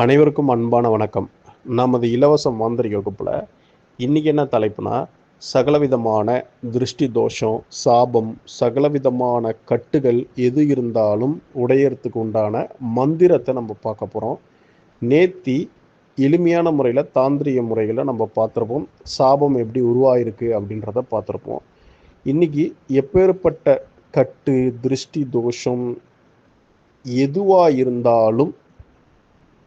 அனைவருக்கும் அன்பான வணக்கம். நமது இலவச மாந்திரிக வகுப்பில் இன்றைக்கி என்ன தலைப்புனா சகலவிதமான திருஷ்டி தோஷம் சாபம் சகலவிதமான கட்டுகள் எது இருந்தாலும் உடையறதுக்கு உண்டான மந்திரத்தை நம்ம பார்க்க போகிறோம் நேத்தி எளிமையான முறையில் தாந்திரிய முறையில் நம்ம பார்த்துருப்போம். சாபம் எப்படி உருவாயிருக்கு அப்படின்றத பார்த்துருப்போம். இன்னைக்கு எப்பேற்பட்ட கட்டு திருஷ்டி தோஷம் எதுவாக இருந்தாலும்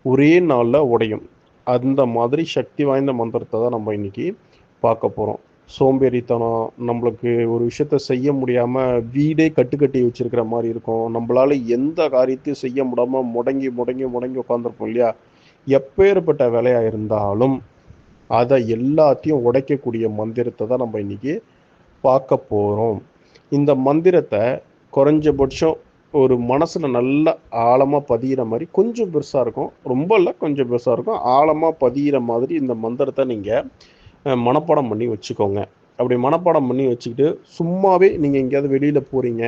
ஒரே நாளில் உடையும். அந்த மாதிரி சக்தி வாய்ந்த மந்திரத்தை தான் நம்ம இன்னைக்கு பார்க்க போகிறோம் சோம்பேறித்தனம் நம்மளுக்கு ஒரு விஷயத்த செய்ய முடியாமல் வீடே கட்டுக்கட்டி வச்சிருக்கிற மாதிரி இருக்கும். நம்மளால் எந்த காரியத்தையும் செய்ய முடியாமல் முடங்கி முடங்கி முடங்கி உட்காந்துருப்போம் இல்லையா? எப்பேற்பட்ட வேலையாக இருந்தாலும் அதை எல்லாத்தையும் உடைக்கக்கூடிய மந்திரத்தை தான் நம்ம இன்னைக்கு பார்க்க போகிறோம் இந்த மந்திரத்தை குறைஞ்சபட்சம் ஒரு மனசில் நல்ல ஆழமாக பதிகிற மாதிரி கொஞ்சம் பெருசாக இருக்கும். ரொம்ப இல்லை கொஞ்சம் பெருசாக இருக்கும். ஆழமாக பதிகிற மாதிரி இந்த மந்திரத்தை நீங்கள் மனப்பாடம் பண்ணி வச்சுக்கோங்க. அப்படி மனப்பாடம் பண்ணி வச்சுக்கிட்டு சும்மாவே நீங்கள் எங்கேயாவது வெளியில் போகிறீங்க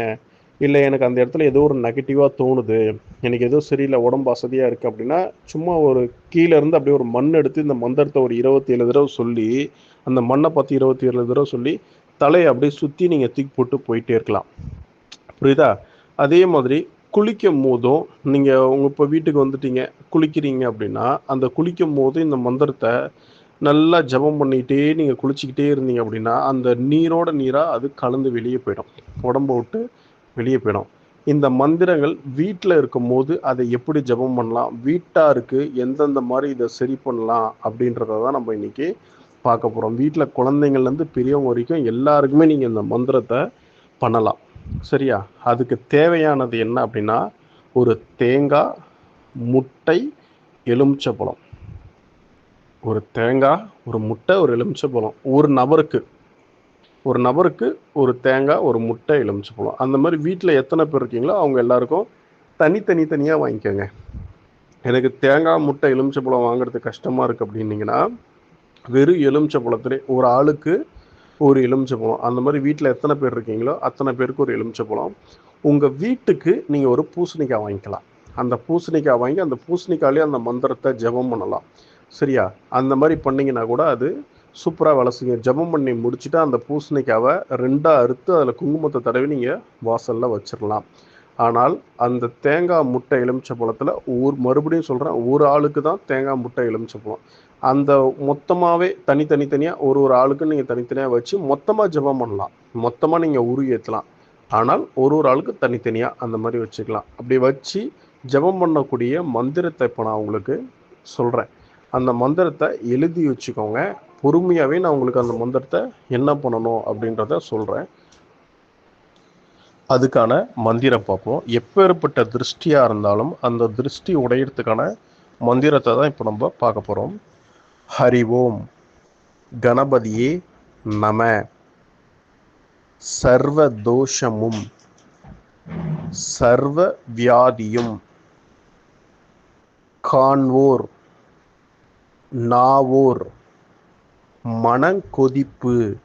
இல்லை எனக்கு அந்த இடத்துல ஏதோ ஒரு நெகட்டிவாக தோணுது. எனக்கு ஏதோ சரியில்லை உடம்பு வசதியாக இருக்குது அப்படின்னா சும்மா ஒரு கீழேருந்து அப்படியே ஒரு மண் எடுத்து இந்த மந்திரத்தை ஒரு இருபத்தி ஏழு தடவை சொல்லி அந்த மண்ணை பற்றி இருபத்தி ஏழு தடவை சொல்லி தலையை அப்படியே சுற்றி நீங்கள் தூக்கி போட்டு போயிட்டே இருக்கலாம். புரியுதா? அதே மாதிரி குளிக்கும் போதும் நீங்கள் உங்கள் இப்போ வீட்டுக்கு வந்துட்டீங்க குளிக்கிறீங்க அப்படின்னா அந்த குளிக்கும் போது இந்த மந்திரத்தை நல்லா ஜபம் பண்ணிகிட்டே நீங்கள் குளிச்சுக்கிட்டே இருந்தீங்க அப்படின்னா அந்த நீரோட நீராக அது கலந்து வெளியே போயிடும். உடம்பை விட்டு வெளியே போயிடும். இந்த மந்திரங்கள் வீட்டில் இருக்கும் போது அதை எப்படி ஜபம் பண்ணலாம் வீட்டாருக்கு எந்தெந்த மாதிரி இதை சரி பண்ணலாம் அப்படின்றத தான் நம்ம இன்னைக்கு பார்க்க போகிறோம் வீட்டில் குழந்தைங்கள்லேருந்து பெரியவங்க வரைக்கும் எல்லாருக்குமே நீங்கள் இந்த மந்திரத்தை பண்ணலாம். சரியா? அதுக்கு தேவையானது என்ன அப்படின்னா ஒரு தேங்காய் முட்டை எலுமிச்சப்பழம் ஒரு தேங்காய் ஒரு முட்டை ஒரு எலுமிச்சப்பழம் ஒரு நபருக்கு ஒரு நபருக்கு ஒரு தேங்காய் ஒரு முட்டை எலுமிச்சப்பழம் அந்த மாதிரி வீட்டில் எத்தனை பேர் இருக்கீங்களோ அவங்க எல்லாருக்கும் தனித்தனி தனியாக வாங்கிக்கோங்க. எனக்கு தேங்காய் முட்டை எலுமிச்சப்பழம் வாங்குறது கஷ்டமாக இருக்குது அப்படின்னீங்கன்னா வெறும் எலுமிச்சப்பழத்துலேயே ஒரு ஆளுக்கு ஒரு எலுமிச்சப்பழம் அந்த மாதிரி வீட்டில் எத்தனை பேர் இருக்கீங்களோ அத்தனை பேருக்கு ஒரு எலுமிச்சப்பழம் உங்கள் வீட்டுக்கு நீங்கள் ஒரு பூசணிக்காய் வாங்கிக்கலாம். அந்த பூசணிக்காய் வாங்கி அந்த பூசணிக்காயிலே அந்த மந்திரத்தை ஜெபம் பண்ணலாம். சரியா? அந்த மாதிரி பண்ணிங்கன்னா கூட அது சூப்பராக வேலை செய்யும். ஜபம் பண்ணி முடிச்சுட்டு அந்த பூசணிக்காவை ரெண்டாக அறுத்து அதில் குங்குமத்தை தடவி நீங்கள் வாசலில் வச்சிடலாம் ஆனால் அந்த தேங்காய் முட்டை எலுமிச்சை பழத்தில் ஒரு மறுபடியும் சொல்கிறேன் ஒரு ஆளுக்கு தான் தேங்காய் முட்டை எலுமிச்சை பழம். அந்த மொத்தமாகவே தனித்தனி தனியாக ஒரு ஒரு ஆளுக்கு நீங்கள் தனித்தனியாக வச்சு மொத்தமாக ஜபம் பண்ணலாம். மொத்தமாக நீங்கள் உரு ஏற்றலாம் ஆனால் ஒரு ஒரு ஆளுக்கு தனித்தனியாக அந்த மாதிரி வச்சுக்கலாம். அப்படி வச்சு ஜபம் பண்ணக்கூடிய மந்திரத்தை இப்போ நான் உங்களுக்கு சொல்கிறேன் அந்த மந்திரத்தை எழுதி வச்சுக்கோங்க. பொறுமையாகவே நான் உங்களுக்கு அந்த மந்திரத்தை என்ன பண்ணணும் அப்படின்றத சொல்கிறேன் அதுக்கான மந்திரம் பார்ப்போம். எப்பேற்பட்ட திருஷ்டியாக இருந்தாலும் அந்த திருஷ்டி உடையிறதுக்கான மந்திரத்தை தான் இப்போ நம்ம பார்க்க போகிறோம் ஹரி ஓம் கணபதியே நம. சர்வ தோஷமும் சர்வ வியாதியும் காண்வோர் நாவோர். மனங்கொதிப்பு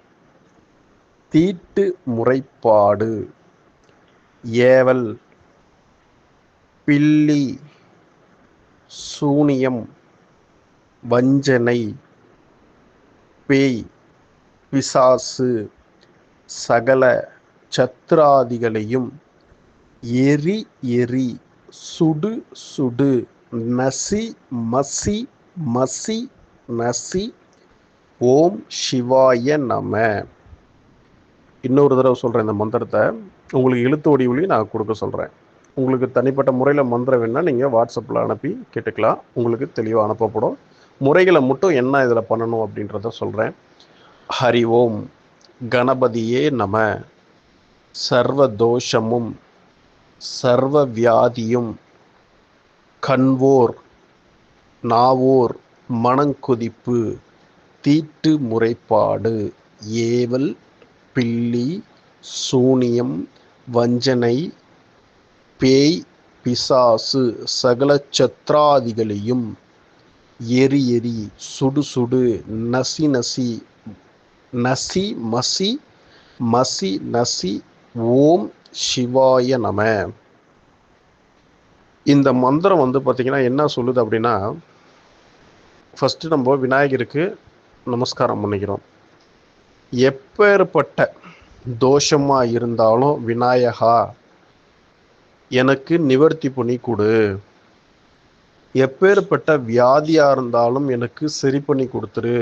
தீட்டு முறைப்பாடு. ஏவல் பில்லி சூனியம் வஞ்சனை பேய் பிசாசு சகல சத்ராதிகளையும் எரி எரி சுடு சுடு நசி மசி மசி நசி ஓம் சிவாய நம. இன்னொரு தடவை சொல்கிறேன் இந்த மந்திரத்தை. உங்களுக்கு எழுத்து வடிவிலையும் நான் கொடுக்க சொல்கிறேன் உங்களுக்கு தனிப்பட்ட முறையில் மந்திரம் வேணால் நீங்கள் வாட்ஸ்அப்பில் அனுப்பி கேட்டுக்கலாம். உங்களுக்கு தெளிவாக அனுப்பப்படும். முறைகளை மட்டும் என்ன இதில் பண்ணணும் அப்படின்றத சொல்கிறேன் ஹரி ஓம். கணபதியே நம. சர்வ தோஷமும் சர்வ வியாதியும் கண்வோர் நாவோர் மனங்கொதிப்பு தீட்டு முறைப்பாடு ஏவல் பில்லி சூனியம் வஞ்சனை பேய் பிசாசு சகல சத்ராதிகளையும் எரி எரி சுடு சுடு நசி நசி நசி மசி மசி நசி ஓம் சிவாய நம. இந்த மந்திரம் வந்து பார்த்திங்கன்னா என்ன சொல்லுது அப்படின்னா ஃபஸ்ட்டு நம்ம விநாயகருக்கு நமஸ்காரம் பண்ணிக்கிறோம். எப்பேற்பட்ட தோஷமாக இருந்தாலும் விநாயகா எனக்கு நிவர்த்தி பண்ணி கொடு. எப்பேற்பட்ட வியாதியாக இருந்தாலும் எனக்கு சரி பண்ணி கொடுத்துரு.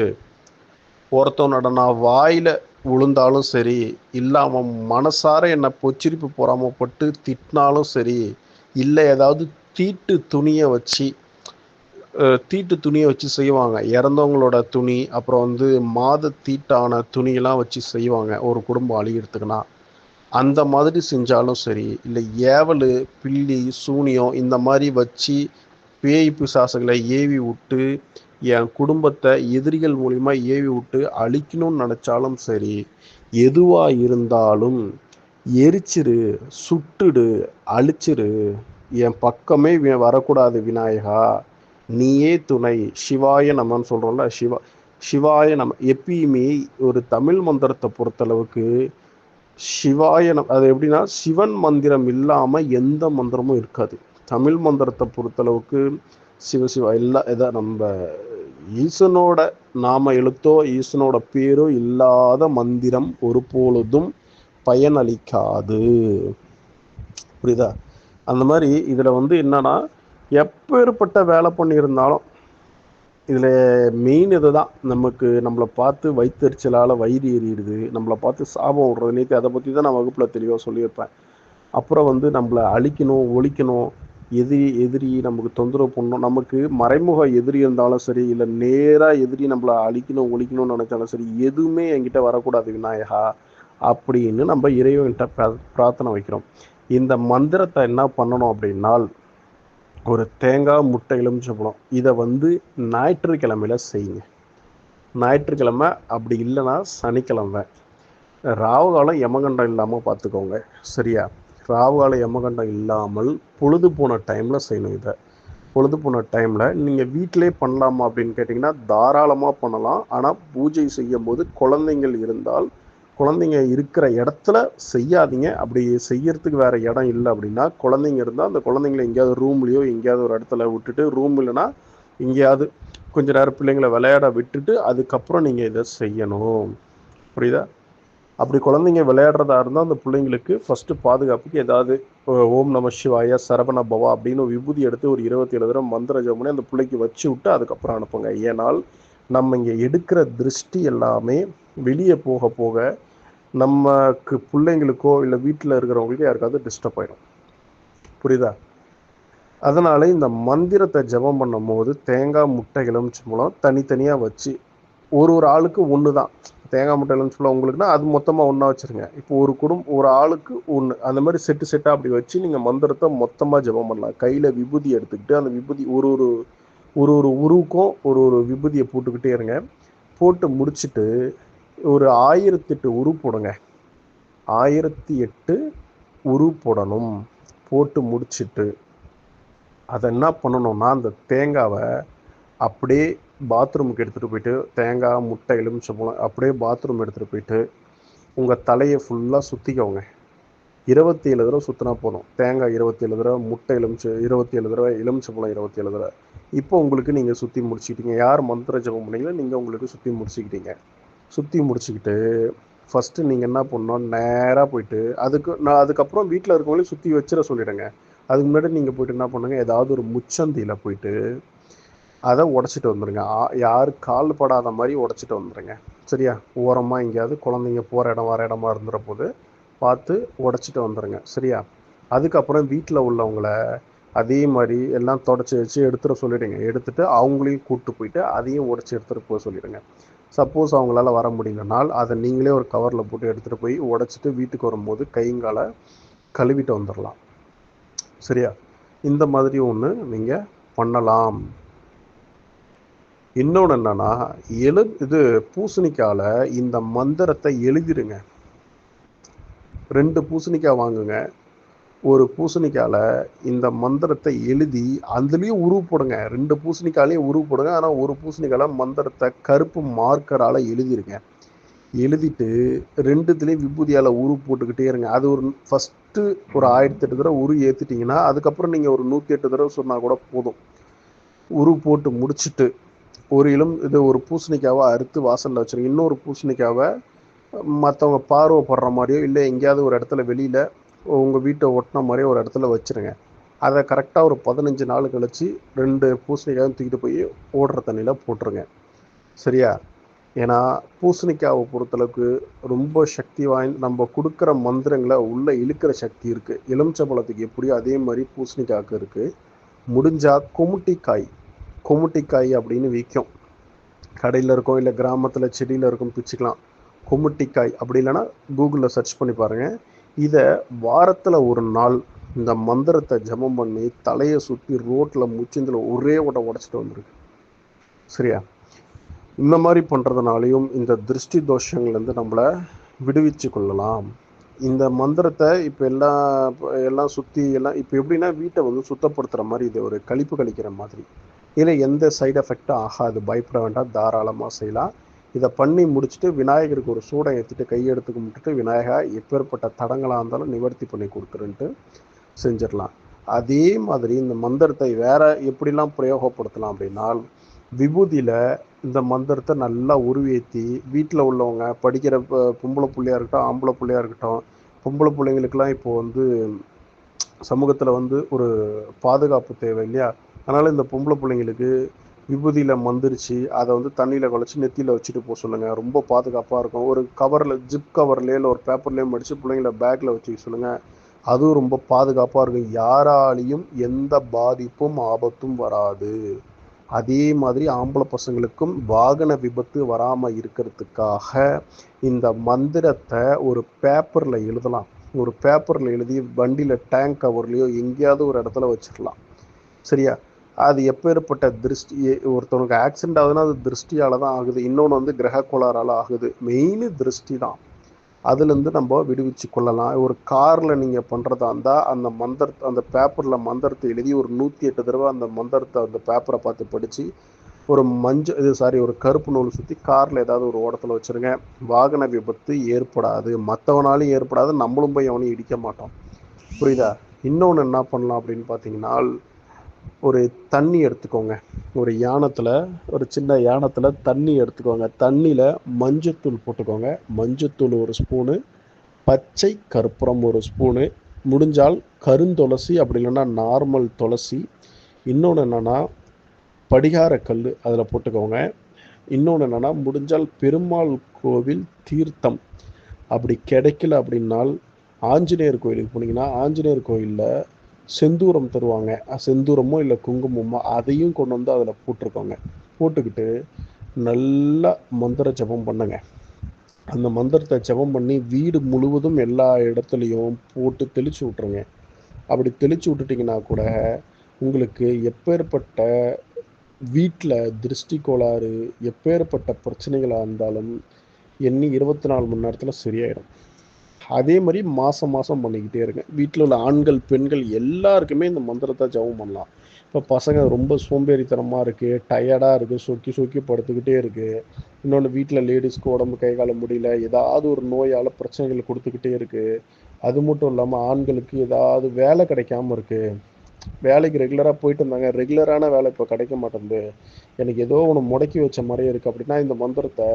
ஒருத்தவனோட நான் வாயில் விழுந்தாலும் சரி இல்லை அவன் மனசார என்னை பொச்சிரிப்பு பொறாமப்பட்டு திட்டினாலும் சரி இல்லை ஏதாவது தீட்டு துணியை வச்சு தீட்டு துணியை வச்சு செய்வாங்க. இறந்தவங்களோட துணி அப்புறம் வந்து மாத தீட்டான துணியெல்லாம் வச்சு செய்வாங்க ஒரு குடும்பம் அழிகிறதுக்குன்னா. அந்த மாதிரி செஞ்சாலும் சரி இல்லை ஏவல் பில்லி சூனியம் இந்த மாதிரி வச்சு பேய் பிசாசுகளை ஏவி விட்டு என் குடும்பத்தை எதிரிகள் மூலிமா ஏவி விட்டு அழிக்கணும்னு நினச்சாலும் சரி எதுவாக இருந்தாலும் எரிச்சிரு சுட்டுடு அழிச்சிரு. என் பக்கமே வரக்கூடாது விநாயகா. நீயே துணை. சிவாய நமன்னு சொல்கிறோம்ல சிவா சிவாய நம்ம எப்பயுமே ஒரு தமிழ் மந்திரத்தை பொறுத்தளவுக்கு சிவாய நம் அது எப்படின்னா சிவன் மந்திரம் இல்லாமல் எந்த மந்திரமும் இருக்காது. தமிழ் மந்திரத்தை பொறுத்தளவுக்கு சிவசிவா எல்லாம் எதா நம்ம ஈசனோட நாம எழுத்தோ ஈசனோட பேரோ இல்லாத மந்திரம் ஒரு பொழுதும் பயனளிக்காது. புரியுதா? அந்த மாதிரி இதில் வந்து என்னன்னா எப்பேற்பட்ட வேலை பண்ணியிருந்தாலும் இதில் மெயின் இதுதான். நமக்கு நம்மளை பார்த்து வயிற்றுச்சலால் வயிறு ஏறிடுது நம்மளை பார்த்து சாபம் விடுறது. நேற்று அதை பற்றி தான் நான் வகுப்பில் தெளிவாக சொல்லியிருப்பேன். அப்புறம் வந்து நம்மளை அழிக்கணும் ஒழிக்கணும் எதிரி எதிரி நமக்கு தொந்தரவு பண்ணணும். நமக்கு மறைமுக எதிரி இருந்தாலும் சரி இல்லை நேராக எதிரி நம்மளை அழிக்கணும் ஒழிக்கணும்னு நினச்சாலும் சரி எதுவுமே என்கிட்ட வரக்கூடாது விநாயகா அப்படின்னு நம்ம இறைவன்கிட்ட பிரார்த்தனை வைக்கிறோம். இந்த மந்திரத்தை என்ன பண்ணணும் அப்படின்னால் ஒரு தேங்காய் முட்டை எலுமிச்சம்பழம் இதை வந்து ஞாயிற்றுக்கிழமையில செய்யுங்க. ஞாயிற்றுக்கிழமை அப்படி இல்லைன்னா சனிக்கிழமை. ராவுகாலம் யமகண்டம் இல்லாமல் பார்த்துக்கோங்க. சரியா? ராவுகால யமகண்டம் இல்லாமல் பொழுது போன டைமில் செய்யணும் இதை. பொழுது போன டைமில் நீங்கள் வீட்டிலே பண்ணலாமா அப்படின்னு கேட்டிங்கன்னா தாராளமாக பண்ணலாம். ஆனால் பூஜை செய்யும் போது குழந்தைங்கள் இருந்தால் குழந்தைங்க இருக்கிற இடத்துல செய்யாதீங்க. அப்படி செய்யறதுக்கு வேற இடம் இல்லை அப்படின்னா குழந்தைங்க இருந்தால் அந்த குழந்தைங்கள எங்கேயாவது ரூம்லேயோ எங்கேயாவது ஒரு இடத்துல விட்டுட்டு ரூம் இல்லைன்னா எங்கேயாவது கொஞ்ச நேரம் பிள்ளைங்களை விளையாட விட்டுட்டு அதுக்கப்புறம் நீங்கள் இதை செய்யணும். புரியுதா? அப்படி குழந்தைங்க விளையாடுறதா இருந்தால் அந்த பிள்ளைங்களுக்கு ஃபஸ்ட்டு பாதுகாப்புக்கு ஏதாவது ஓம் நம சிவாய சரவண பவா அப்படின்னு விபூதி எடுத்து ஒரு இருபத்தி ஏழு தடவை மந்திர ஜமுனே அந்த பிள்ளைக்கு வச்சு விட்டு அதுக்கப்புறம் அனுப்புங்க. ஏனால் நம்ம இங்கே எடுக்கிற திருஷ்டி எல்லாமே வெளியே போக போக நமக்கு பிள்ளைங்களுக்கோ இல்லை வீட்டில் இருக்கிறவங்களுக்கோ யாருக்காவது டிஸ்டர்ப் ஆயிடும். புரியுதா? அதனால இந்த மந்திரத்தை ஜபம் பண்ணும்போது தேங்காய் முட்டை மூலம் தனித்தனியாக வச்சு ஒரு ஒரு ஆளுக்கு ஒன்று தான் தேங்காய் முட்டை எலுமிச்சு உங்களுக்குன்னா அது மொத்தமாக ஒன்றா வச்சுருங்க. இப்போ ஒரு குடும்பம் ஒரு ஆளுக்கு ஒன்று அந்த மாதிரி செட்டு செட்டாக அப்படி வச்சு நீங்கள் மந்திரத்தை மொத்தமாக ஜபம் பண்ணலாம். கையில் விபூதி எடுத்துக்கிட்டு அந்த விபூதி ஒரு ஒரு ஒரு ஒரு உருவுக்கும் ஒரு ஒரு விபூதியை போட்டுக்கிட்டே இருங்க. போட்டு முடிச்சுட்டு ஒரு ஆயிரத்தெட்டு உரு போடுங்க. ஆயிரத்தி எட்டு உரு போடணும். போட்டு முடிச்சுட்டு அதை என்ன பண்ணணும்னா அந்த தேங்காவை அப்படியே பாத்ரூமுக்கு எடுத்துகிட்டு போயிட்டு தேங்காய் முட்டை எலுமிச்சம்பழம் அப்படியே பாத்ரூம் எடுத்துகிட்டு போயிட்டு உங்கள் தலையை ஃபுல்லாக சுற்றிக்கோங்க இருபத்தி ஏழு தடவை சுற்றினா போதும். தேங்காய் இருபத்தி ஏழு தடவை முட்டை எலுமிச்சு இருபத்தி ஏழு தடவை எலுமிச்சம்பழம் இருபத்தி ஏழு தடவை. இப்போ உங்களுக்கு நீங்கள் சுற்றி முடிச்சுக்கிட்டீங்க. யார் மந்திர ஜபம் பண்ணீங்களோ நீங்கள் உங்களுக்கு சுற்றி முடிச்சுக்கிட்டீங்க. சுற்றி முடிச்சுக்கிட்டு ஃபஸ்ட்டு நீங்கள் என்ன பண்ணணும்? நேராக போயிட்டு அதுக்கு நான் அதுக்கப்புறம் வீட்டில் இருக்கவங்களையும் சுற்றி வச்சிட சொல்லிடுங்க. அதுக்கு முன்னாடி நீங்கள் போயிட்டு என்ன பண்ணுங்க? ஏதாவது ஒரு முச்சந்தியில் போயிட்டு அதை உடச்சிட்டு வந்துடுங்க யார் கால் படாத மாதிரி உடச்சிட்டு வந்துடுங்க சரியா? ஓரமாக எங்கேயாவது குழந்தைங்க போகிற இடம் வர இடமா இருந்துற போது பார்த்து உடச்சிட்டு வந்துடுங்க சரியா? அதுக்கப்புறம் வீட்டில் உள்ளவங்களை அதே மாதிரி எல்லாம் தொடச்சி வச்சு எடுத்துட சொல்லிடுங்க. எடுத்துகிட்டு அவங்களையும் கூப்பிட்டு போயிட்டு அதையும் உடச்சி எடுத்துகிட்டு போக சொல்லிடுங்க. சப்போஸ் அவங்களால வர முடியலனால் அதை நீங்களே ஒரு கவரில் போட்டு எடுத்துகிட்டு போய் உடச்சிட்டு வீட்டுக்கு வரும்போது கைங்கால கழுவிட்டு வந்துடலாம் சரியா? இந்த மாதிரி ஒன்று நீங்கள் பண்ணலாம். இன்னொன்று என்னன்னா எழு இது பூசணிக்கால இந்த மந்திரத்தை எழுதிடுங்க ரெண்டு பூசணிக்காய் வாங்குங்க. ஒரு பூசணிக்கால இந்த மந்திரத்தை எழுதி அதுலேயும் உருவு போடுங்க. ரெண்டு பூசணிக்காலையும் உருவு போடுங்க. ஆனால் ஒரு பூசணிக்கால மந்திரத்தை கருப்பு மார்க்கரால் எழுதிருங்க. எழுதிட்டு ரெண்டுத்துலேயும் விபூதியால் உரு போட்டுக்கிட்டே இருங்க. அது ஒரு ஃபஸ்ட்டு ஒரு ஆயிரத்தி எட்டு தடவை உரு ஏற்றிட்டிங்கன்னா அதுக்கப்புறம் நீங்கள் ஒரு நூற்றி எட்டு தடவை சொன்னால் கூட போதும். உரு போட்டு முடிச்சுட்டு ஒரு இளம் இது ஒரு பூசணிக்காவை அறுத்து வாசலில் வச்சுருங்க இன்னொரு பூசணிக்காவை மற்றவங்க பார்வைப்படுற மாதிரியோ இல்லை எங்கேயாவது ஒரு இடத்துல வெளியில் உங்கள் வீட்டை ஒட்டின மாதிரியோ ஒரு இடத்துல வச்சுருங்க. அதை கரெக்டாக ஒரு பதினஞ்சு நாள் கழித்து ரெண்டு பூசணிக்காயும் தூக்கிட்டு போய் ஓடுற தண்ணியில் போட்டுருங்க. சரியா? ஏன்னா பூசணிக்காவை பொறுத்தளவுக்கு ரொம்ப சக்தி வாய்ந்த நம்ம கொடுக்குற மந்திரங்களை உள்ளே இழுக்கிற சக்தி இருக்குது எலுமிச்சம்பழத்துக்கு எப்படியோ அதே மாதிரி பூசணிக்காய்க்கு இருக்குது முடிஞ்சால் கொமுட்டிக்காய். கொமுட்டிக்காய் அப்படின்னு விற்கும் கடையில் இருக்கும் இல்லை கிராமத்தில் செடியில் இருக்கும் பிச்சுக்கலாம். கொமுட்டிக்காய் அப்படி இல்லைன்னா கூகுளில் சர்ச் பண்ணி பாருங்கள் இதை வாரத்தில் ஒரு நாள் இந்த மந்திரத்தை ஜமம் பண்ணி தலையை சுற்றி ரோட்டில் முச்சிந்தில் ஒரே ஓட்ட உடச்சிட்டு வந்துருக்கு. சரியா? இந்த மாதிரி பண்ணுறதுனாலையும் இந்த திருஷ்டி தோஷங்கள்லேருந்து நம்மளை விடுவிச்சு கொள்ளலாம். இந்த மந்திரத்தை இப்போ எல்லாம் எல்லாம் சுற்றி எல்லாம் இப்போ எப்படின்னா வீட்டை வந்து சுத்தப்படுத்துகிற மாதிரி இது ஒரு கழிப்பு கழிக்கிற மாதிரி. இதில் எந்த சைடு எஃபெக்டும் ஆகாது. பயப்பட வேண்டாம். தாராளமாக செய்யலாம். இதை பண்ணி முடிச்சுட்டு விநாயகருக்கு ஒரு சூடம் ஏற்றிட்டு கையெடுத்து கும்பிட்டுட்டு விநாயகா எப்பேற்பட்ட தடங்களாக இருந்தாலும் நிவர்த்தி பண்ணி கொடுத்துருன்ட்டு செஞ்சிடலாம். அதே மாதிரி இந்த மந்திரத்தை வேற எப்படிலாம் பிரயோகப்படுத்தலாம் அப்படின்னா விபூதியில் இந்த மந்திரத்தை நல்லா உருவேற்றி வீட்டில் உள்ளவங்க படிக்கிற பொம்பளை பிள்ளையாக இருக்கட்டும் ஆம்பளை பிள்ளையாக இருக்கட்டும் பொம்பளை பிள்ளைங்களுக்கெல்லாம் இப்போ வந்து சமூகத்தில் வந்து ஒரு பாதுகாப்பு தேவை இல்லையா? அதனால் இந்த பொம்பளை பிள்ளைங்களுக்கு விபூதியில் மந்திரிச்சு அதை வந்து தண்ணியில் குழச்சி நெத்தியில் வச்சுட்டு போக சொல்லுங்கள் ரொம்ப பாதுகாப்பாக இருக்கும். ஒரு கவரில் ஜிப் கவர்லேயே இல்லை ஒரு பேப்பர்லேயே மடித்து பிள்ளைங்கள பேக்கில் வச்சுக்க சொல்லுங்கள் அதுவும் ரொம்ப பாதுகாப்பாக இருக்கும். யாராலையும் எந்த பாதிப்பும் ஆபத்தும் வராது. அதே மாதிரி ஆம்பளை பசங்களுக்கும் வாகன விபத்து வராமல் இருக்கிறதுக்காக இந்த மந்திரத்தை ஒரு பேப்பரில் எழுதலாம். ஒரு பேப்பரில் எழுதி வண்டியில் டேங்க் கவர்லேயோ எங்கேயாவது ஒரு இடத்துல வச்சிடலாம். சரியா? அது எப்பேற்பட்ட திருஷ்டி ஒருத்தவனுக்கு ஆக்சிடென்ட் ஆகுதுன்னா அது திருஷ்டியால் தான் ஆகுது. இன்னொன்று வந்து கிரக கோளாறால் ஆகுது. மெயின் திருஷ்டி தான் அதுலேருந்து நம்ம விடுவிச்சு கொள்ளலாம். ஒரு காரில் நீங்கள் பண்ணுறதா இருந்தால் அந்த மந்திர அந்த பேப்பரில் மந்திரத்தை எழுதி ஒரு நூற்றி எட்டு தடவை அந்த மந்திரத்தை அந்த பேப்பரை பார்த்து படித்து ஒரு மஞ்சள் இது சாரி ஒரு கருப்பு நூல் சுற்றி காரில் ஏதாவது ஒரு ஓடத்தில் வச்சுருங்க. வாகன விபத்து ஏற்படாது. மற்றவனாலும் ஏற்படாது. நம்மளும் போய் அவனையும் இடிக்க மாட்டோம். புரியுதா? இன்னொன்று என்ன பண்ணலாம் அப்படின்னு பார்த்தீங்கன்னா ஒரு தண்ணி எடுத்துக்கோங்க. ஒரு யானத்தில் ஒரு சின்ன யானத்தில் தண்ணி எடுத்துக்கோங்க. தண்ணியில் மஞ்சத்தூள் போட்டுக்கோங்க. மஞ்சத்தூள் ஒரு ஸ்பூனு பச்சை கற்பூரம் ஒரு ஸ்பூனு. முடிஞ்சால் கருந்துளசி அப்படி இல்லைன்னா நார்மல் துளசி. இன்னொன்று என்னென்னா படிகார கல் அதில் போட்டுக்கோங்க. இன்னொன்று என்னென்னா முடிஞ்சால் பெருமாள் கோவில் தீர்த்தம். அப்படி கிடைக்கல அப்படின்னால் ஆஞ்சநேயர் கோயிலுக்கு போனீங்கன்னா ஆஞ்சநேயர் கோயிலில் செந்தூரம் தருவாங்க. செந்தூரமோ இல்லை குங்குமமோ அதையும் கொண்டு வந்து அதில் போட்டிருக்கோங்க போட்டுக்கிட்டு நல்லா மந்திர ஜபம் பண்ணுங்க. அந்த மந்திரத்தை ஜபம் பண்ணி வீடு முழுவதும் எல்லா இடத்துலையும் போட்டு தெளிச்சு விட்ருங்க அப்படி தெளிச்சு விட்டுட்டிங்கன்னா கூட உங்களுக்கு எப்பேற்பட்ட வீட்டில் திருஷ்டி கோளாறு எப்பேற்பட்ட பிரச்சனைகளாக இருந்தாலும் எண்ணி இருபத்தி நாலு மணி நேரத்தில் சரியாயிடும் அதே மாதிரி மாதம் மாதம் பண்ணிக்கிட்டே இருங்க வீட்டில் உள்ள ஆண்கள் பெண்கள் எல்லாருக்குமே இந்த மந்திரத்தை ஜபம் பண்ணலாம். இப்போ பசங்க ரொம்ப சோம்பேறித்தனமாக இருக்குது டயர்டாக இருக்குது சொக்கி சொக்கி படுத்துக்கிட்டே இருக்குது இன்னொன்று வீட்டில் லேடிஸ்க்கு உடம்பு கை கால முடியல ஏதாவது ஒரு நோயால் பிரச்சனைகள் கொடுத்துக்கிட்டே இருக்குது அது மட்டும் இல்லாமல் ஆண்களுக்கு ஏதாவது வேலை கிடைக்காம இருக்குது வேலைக்கு ரெகுலராக போயிட்டு இருந்தாங்க. ரெகுலரான வேலை இப்போ கிடைக்க மாட்டேங்குது. எனக்கு ஏதோ ஒன்று முடக்கி வச்ச மாதிரியே இருக்குது அப்படின்னா இந்த மந்திரத்தை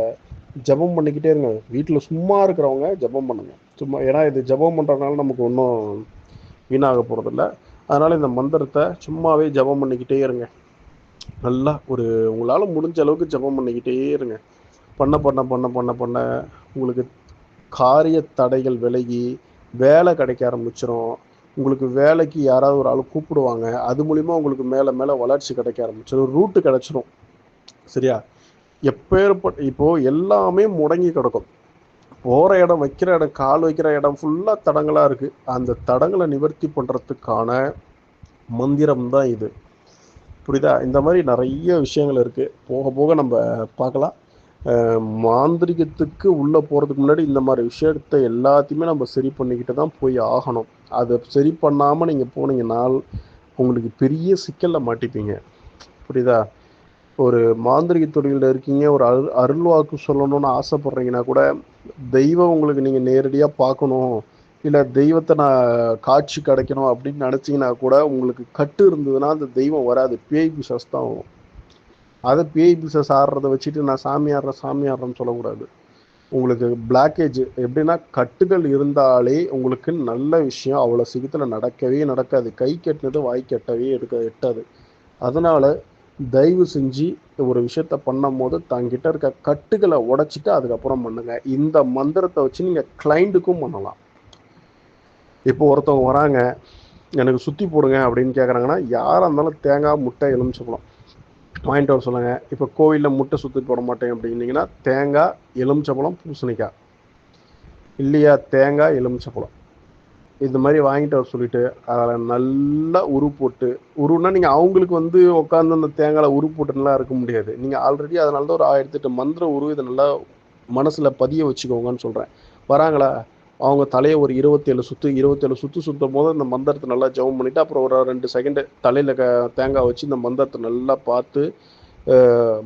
ஜபம் பண்ணிக்கிட்டே இருங்க. வீட்டில் சும்மா இருக்கிறவங்க ஜபம் பண்ணுங்க. சும்மா ஏன்னா இது ஜபம் பண்ணுறதுனால நமக்கு ஒன்றும் வீணாக போகிறதில்ல அதனால் இந்த மந்திரத்தை சும்மாவே ஜபம் பண்ணிக்கிட்டே இருங்க. நல்லா ஒரு உங்களால் முடிஞ்ச அளவுக்கு ஜபம் பண்ணிக்கிட்டே இருங்க. பண்ண பண்ண பண்ண பண்ண பண்ண உங்களுக்கு காரிய தடைகள் விலகி வேலை கிடைக்க ஆரம்பிச்சிடும் உங்களுக்கு வேலைக்கு யாராவது ஒரு ஆள் கூப்பிடுவாங்க. அது மூலிமா உங்களுக்கு மேலே மேலே வளர்ச்சி கிடைக்க ஆரம்பிச்சிடும் ரூட்டு கிடச்சிரும். சரியா? எப்பேற்பட்ட இப்போது எல்லாமே முடங்கி கிடக்கும். போகிற இடம் வைக்கிற இடம் கால் வைக்கிற இடம் ஃபுல்லாக தடங்களாக இருக்குது அந்த தடங்களை நிவர்த்தி பண்ணுறதுக்கான மந்திரம் தான் இது. புரியுதா? இந்த மாதிரி நிறைய விஷயங்கள் இருக்குது போக போக நம்ம பார்க்கலாம். மாந்திரிகத்துக்கு உள்ளே போகிறதுக்கு முன்னாடி இந்த மாதிரி விஷயத்த எல்லாத்தையுமே நம்ம சரி பண்ணிக்கிட்டு தான் போய் ஆகணும். அதை சரி பண்ணாமல் நீங்கள் போனீங்கன்னால் உங்களுக்கு பெரிய சிக்கலில் மாட்டிப்பீங்க. புரியுதா? ஒரு மாந்திரிக தொழிலில் இருக்கீங்க ஒரு அரு அருள்வாக்கு சொல்லணும்னு ஆசைப்பட்றீங்கன்னா கூட தெய்வம் உங்களுக்கு நீங்கள் நேரடியாக பார்க்கணும். இல்லை தெய்வத்தை நான் காட்சி கிடைக்கணும் அப்படின்னு நினச்சிங்கன்னா கூட உங்களுக்கு கட்டு இருந்ததுன்னா அந்த தெய்வம் வராது. பேய் பிசாஸ் தான் வரும். அதை பேய் பிசாஸ் ஆடுறத வச்சுட்டு நான் சாமி ஆடுறேன் சாமி ஆடுறேன்னு சொல்லக்கூடாது. உங்களுக்கு பிளாக்கேஜ் எப்படின்னா கட்டுகள் இருந்தாலே உங்களுக்கு நல்ல விஷயம். அவ்வளோ சீக்கிரத்தில் நடக்கவே நடக்காது. கை கட்டினது வாய் கட்டவே எடுக்க எட்டாது. அதனால் தயவு செஞ்சு ஒரு விஷயத்த பண்ணும் போது தங்கிட்ட இருக்க கட்டுகளை உடைச்சிட்டு அதுக்கப்புறம் பண்ணுங்க. இந்த மந்திரத்தை வச்சு நீங்கள் கிளைண்ட்டுக்கும் பண்ணலாம். இப்போ ஒருத்தவங்க வராங்க எனக்கு சுற்றி போடுங்க அப்படின்னு கேட்குறாங்கன்னா யாராக இருந்தாலும் தேங்காய் முட்டை எலுமிச்சப்பழம் வாங்கிட்டு வர சொல்லுங்க. இப்போ கோவிலில் முட்டை சுற்றி போட மாட்டேன் அப்படின்னீங்கன்னா தேங்காய் எலுமிச்சப்பழம் பூசணிக்காய். இல்லையா? தேங்காய் எலுமிச்சப்பழம் இந்த மாதிரி வாங்கிட்டு வர சொல்லிட்டு அதில் நல்லா உரு போட்டு உருன்னா நீங்கள் அவங்களுக்கு வந்து உட்காந்து அந்த தேங்காயில் உரு போட்டுலாம் இருக்க முடியாது. நீங்கள் ஆல்ரெடி அதனால தான் ஒரு ஆயிரத்தி எட்டு மந்திர உரு இதை நல்லா மனசில் பதிய வச்சுக்கோங்கன்னு சொல்கிறேன் வராங்களா? அவங்க தலையை ஒரு இருபத்தேழு சுற்று இருபத்தேழு சுற்று சுற்றும் போது இந்த மந்திரத்தை நல்லா ஜெபம் பண்ணிவிட்டு அப்புறம் ஒரு ரெண்டு செகண்டு தலையில் க தேங்காய் வச்சு இந்த மந்திரத்தை நல்லா பார்த்து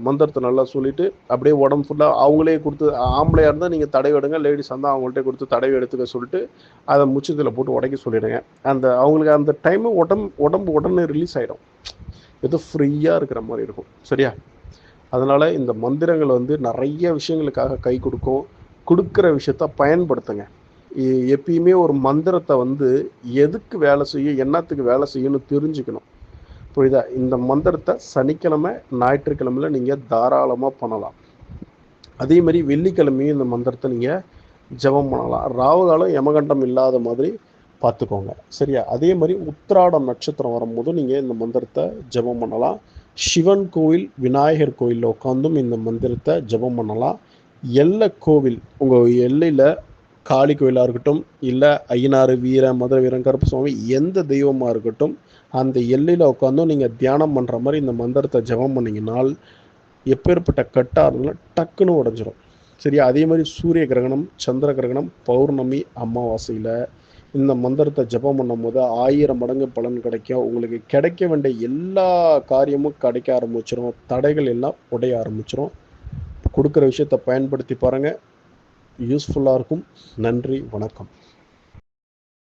மந்திரத்தை நல்லா சொல்லிவிட்டு அப்படியே உடம்பு ஃபுல்லாக அவங்களே கொடுத்து ஆம்பளையாக இருந்தால் நீங்கள் தடவை எடுங்க லேடிஸ் இருந்தால் அவங்கள்ட்ட கொடுத்து தடவை எடுத்துக்க சொல்லிட்டு அதை முச்சத்தில் போட்டு உடைக்க சொல்லிடுங்க. அந்த அவங்களுக்கு அந்த டைமு உடம்பு உடம்பு உடனே ரிலீஸ் ஆகிடும் ஏதோ ஃப்ரீயாக இருக்கிற மாதிரி இருக்கும். சரியா? அதனால் இந்த மந்திரங்கள் வந்து நிறைய விஷயங்களுக்காக கை கொடுக்கும். கொடுக்குற விஷயத்த பயன்படுத்துங்க. எப்பயுமே ஒரு மந்திரத்தை வந்து எதுக்கு வேலை செய்யும் என்னத்துக்கு வேலை செய்யணும்னு தெரிஞ்சுக்கணும். புரியுதா? இந்த மந்திரத்தை சனிக்கிழமை ஞாயிற்றுக்கிழமையில் நீங்கள் தாராளமாக பண்ணலாம். அதே மாதிரி வெள்ளிக்கிழமையும் இந்த மந்திரத்தை நீங்கள் ஜபம் பண்ணலாம். ராவுகாலம் யமகண்டம் இல்லாத மாதிரி பார்த்துக்கோங்க. சரியா? அதே மாதிரி உத்திராடம் நட்சத்திரம் வரும்போது நீங்கள் இந்த மந்திரத்தை ஜபம் பண்ணலாம். சிவன் கோவில் விநாயகர் கோயிலில் உட்காந்தும் இந்த மந்திரத்தை ஜபம் பண்ணலாம். எல்லை கோவில் உங்கள் எல்லையில் காளி கோயிலாக இருக்கட்டும் இல்லை ஐயனாறு வீர மதுர வீரன் கருப்பு சுவாமி எந்த தெய்வமாக இருக்கட்டும் அந்த எல்லையில் உட்காந்தும் நீங்கள் தியானம் பண்ணுற மாதிரி இந்த மந்திரத்தை ஜபம் பண்ணிங்கனால் எப்பேற்பட்ட கட்டாக இருந்தாலும் டக்குன்னு உடஞ்சிரும். சரியா? அதே மாதிரி சூரிய கிரகணம் சந்திர கிரகணம் பௌர்ணமி அமாவாசையில் இந்த மந்திரத்தை ஜபம் பண்ணும் போது ஆயிரம் மடங்கு பலன் கிடைக்கும். உங்களுக்கு கிடைக்க வேண்டிய எல்லா காரியமும் கிடைக்க ஆரம்பிச்சிடும் தடைகள் எல்லாம் உடைய ஆரம்பிச்சிடும் கொடுக்குற விஷயத்தை பயன்படுத்தி பாருங்கள் யூஸ்ஃபுல்லாக இருக்கும். நன்றி வணக்கம்.